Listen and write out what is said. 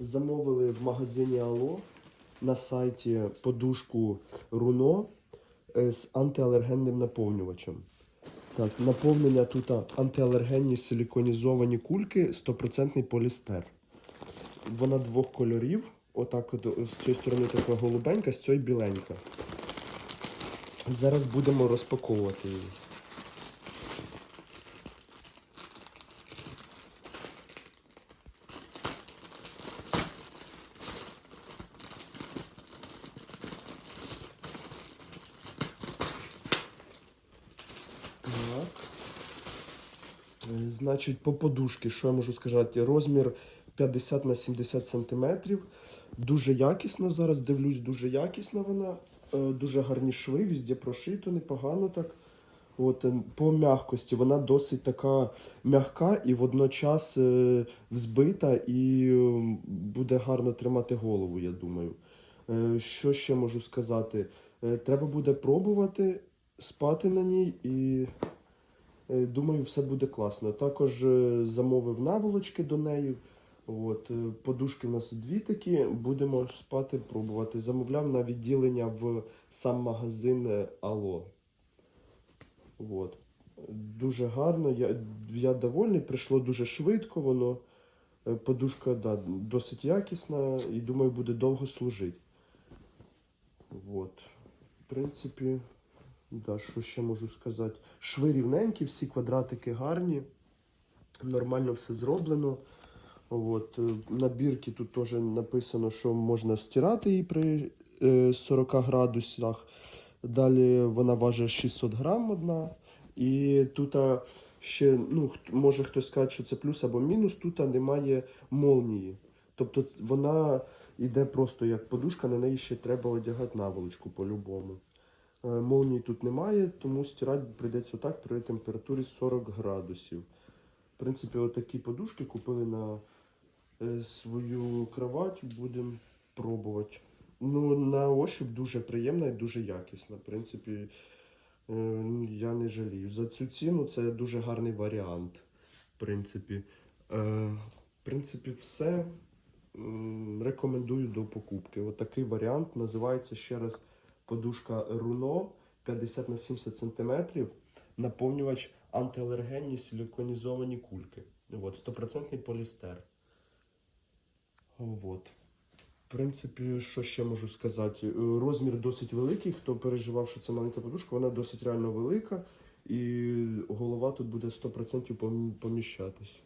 Замовили в магазині Ало на сайті подушку Руно е, з антиалергенним наповнювачем. Так, наповнення тут антиалергенні силіконізовані кульки, 100% полістер. Вона двох кольорів. Отак от з цієї сторони така голубенька, з цієї біленька. Зараз будемо розпаковувати її. Так. Е, Значить, по подушки, що я можу сказати? Розмір 50 на 70 сантиметрів. Дуже якісно зараз дивлюсь, дуже якісна вона. Е, Дуже гарні шви, везде прошито, непогано так. От, е, по м'якості вона досить така м'яка і водночас е, взбита і е, буде гарно тримати голову, я думаю. Е, Що ще можу сказати? Е, Треба буде пробувати спати на ній і думаю, все буде класно. Також е, замовив наволочки до неї. От, е, подушки в нас дві такі, будемо спати, пробувати. Замовляв на відділення в сам магазин е, Ало. От. Дуже гарно, я, я довольний, прийшло дуже швидко воно. Е, Подушка да, досить якісна і думаю, буде довго служити. От. В принципі, да, що ще можу сказати? Шви рівненькі, всі квадратики гарні, нормально все зроблено. От. е, На бірці тут теж написано, що можна стирати її при е, 40 градусах. Далі вона важить 600 грам одна. І тут ще, ну, може хтось сказати, що це плюс або мінус, тут немає молнії. Тобто вона йде просто як подушка, на неї ще треба одягати наволочку по-любому. Е, Молнії тут немає, тому стирати прийдеться так при температурі 40 градусів. В принципі, отакі подушки купили на е, свою кровать, будемо пробувати. Ну, на ощуп дуже приємна і дуже якісна. В принципі, е, я не жалію. За цю ціну це дуже гарний варіант. В принципі, в принципі, все. Рекомендую до покупки. Отакий варіант називається ще раз подушка Руно 50 на 70 см. Наповнювач антиалергенні силіконізовані кульки. От, 100% полістер. От. В принципі, що ще можу сказати? Е, Розмір досить великий. Хто переживав, що це маленька подушка, вона досить реально велика. І голова тут буде 100% поміщатись.